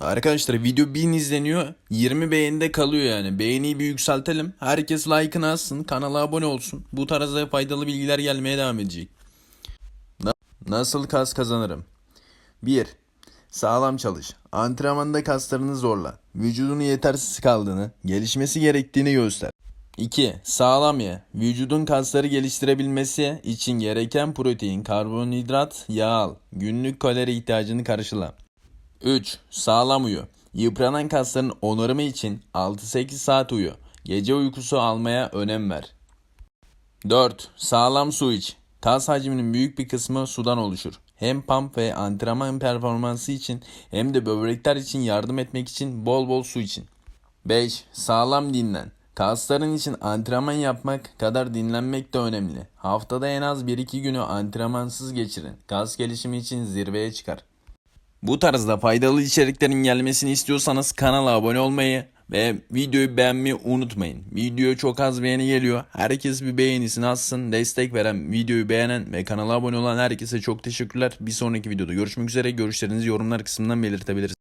Arkadaşlar video 1000 izleniyor. 20 beğenide kalıyor yani. Beğeniyi bir yükseltelim. Herkes like'ını atsın. Kanala abone olsun. Bu tarzda faydalı bilgiler gelmeye devam edecek. Na- Nasıl kas kazanırım? 1. Sağlam çalış. Antrenmanda kaslarını zorla. Vücudunu yetersiz kaldığını, gelişmesi gerektiğini göster. 2. Sağlam ye. Vücudun kasları geliştirebilmesi için gereken protein, karbonhidrat, yağ al. Günlük kalori ihtiyacını karşıla. 3. Sağlam uyu. Yıpranan kasların onarımı için 6-8 saat uyu. Gece uykusu almaya önem ver. 4. Sağlam su iç. Kas hacminin büyük bir kısmı sudan oluşur. Hem pump ve antrenman performansı için hem de böbrekler için yardım etmek için bol bol su için. 5. Sağlam dinlen. Kasların için antrenman yapmak kadar dinlenmek de önemli. Haftada en az 1-2 günü antrenmansız geçirin. Kas gelişimi için zirveye çıkar. Bu tarzda faydalı içeriklerin gelmesini istiyorsanız kanala abone olmayı ve videoyu beğenmeyi unutmayın. Video çok az beğeni geliyor. Herkes bir beğenisini atsın. Destek veren, videoyu beğenen ve kanala abone olan herkese çok teşekkürler. Bir sonraki videoda görüşmek üzere. Görüşlerinizi yorumlar kısmından belirtebilirsiniz.